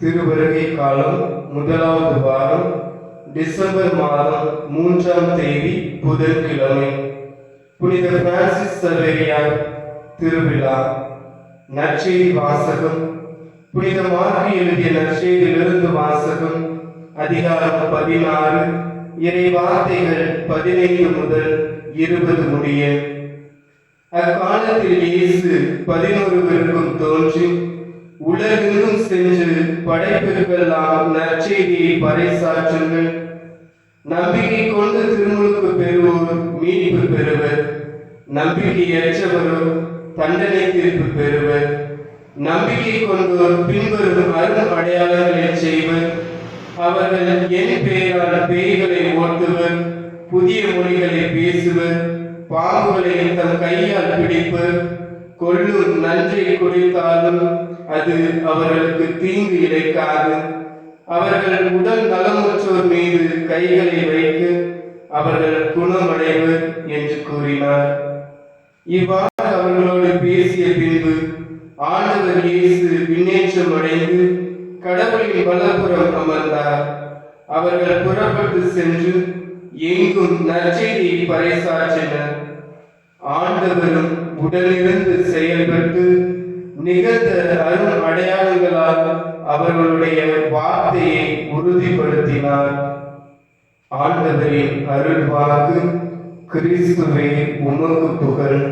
திருவருகை காலம் முதலாவது வாரம் டிசம்பர் மாதம் மூன்றாம் தேதி புதன்கிழமை. புனித பிரான்சிஸ் சவேரியார் திருவிழா. நற்செய்தி வாசகம். புனித மார்க்கு எழுதிய நற்செய்தியிலிருந்து வாசகம். அதிகாரம் பதினாறு. இறை வார்த்தைகள் பதினைந்து முதல் இருபது முடிய. அக்காலத்தில் இயேசு பதினொருவருக்கும் தோன்றி உலகெங்கும் சென்று படைப்பிற்கெல்லாம் நற்செய்தியை பறைசாற்றுங்கள். நம்பிக்கை கொண்டு திருமுழுக்கு பெறுவோர் மீட்பு பெறுவர். நம்பிக்கையற்றவரோ தண்டனை தீர்ப்பு பெறுவர். நம்பிக்கை கொண்டோர் பின்வரும் அரும் அடையாளங்களை செய்வர். அவர்கள் என் பெயரால் பேய்களை ஓட்டுவர் புதிய மொழிகளை பேசுவர் பாம்புகளை தம் கையால் பிடிப்பர். கொள்ளும் நன்றை குறைத்தாலும் அது அவர்களுக்கு தீங்கு இழைக்காது. அவர்கள் உடல் நலமுற்றோர் மீது கைகளை வைத்து அவர்கள் குணமடைவர் என்று கூறினார். இவ்வாறு அவர்களோடு பேசிய பின்பு ஆண்டவர் இயேசு விண்ணேற்றம் அடைந்து கடவுளின் வலப்புறம் அமர்ந்தார். அவர்கள் புறப்பட்டு சென்று எங்கும் நற்செய்தியை பறைசாற்றினர். ஆண்டவரும் உடலிருந்து செயல்பட்டு நிகழ்ந்த அரும் அடையாளங்களால் அவர்களுடைய வார்த்தையை உறுதிப்படுத்தினார். ஆண்டவரின் அருள் வாக்கு கிறிஸ்துவே உமக்கு புகழ்.